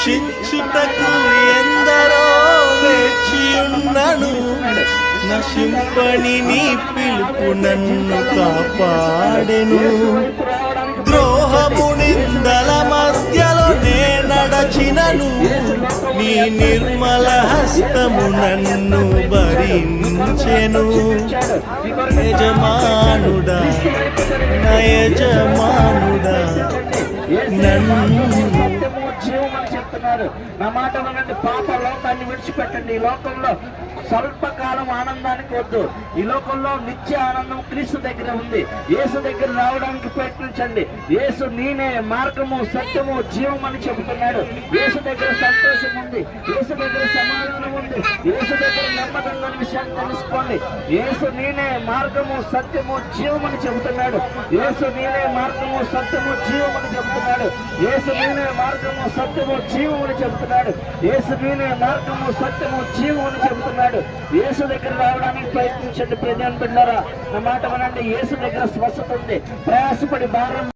రక్షించుటకు ఎందరో వేచియున్నను. నశింపని నీ పిలుపు నన్ను కాపాడెను. ద్రోహము నిందల మధ్యలో నే నడచినను. నీ నిర్మల హస్తము నన్ను భరించెను. యజమానుడా నయజమానుడా నన్ను చేస్తున్నారు నా మాట వినండి. పాప లోకాన్ని విడిచిపెట్టండి. ఈ లోకంలో స్వల్పకాలం ఆనందానికి వద్దు. ఈ లోకంలో నిత్య ఆనందం క్రీస్తు దగ్గర ఉంది. యేసు దగ్గర రావడానికి ప్రయత్నించండి. యేసు నేనే మార్గము సత్యము జీవం అని చెబుతున్నాడు. యేసు దగ్గర సంతోషం ఉంది. యేసు దగ్గర సమాధానం ఉంది. యేసు దగ్గర నెమ్మదంగా విషయాన్ని తెలుసుకోండి. యేసు నేనే మార్గము సత్యము జీవం అని చెబుతున్నాడు. యేసు నేనే మార్గము సత్యము జీవం అని చెబుతున్నాడు. యేసు నేనే మార్గము సత్యము జీవం అని చెబుతున్నాడు. యేసు మీనే మార్గము సత్యము జీవం అని చెబుతున్నాడు. యేసు దగ్గర రావడానికి ప్రయత్నించండి. ప్రజలు బిడ్డారా నా మాట వినండి. యేసు దగ్గర స్వస్థత ఉంది. ప్రయాసపడి భారం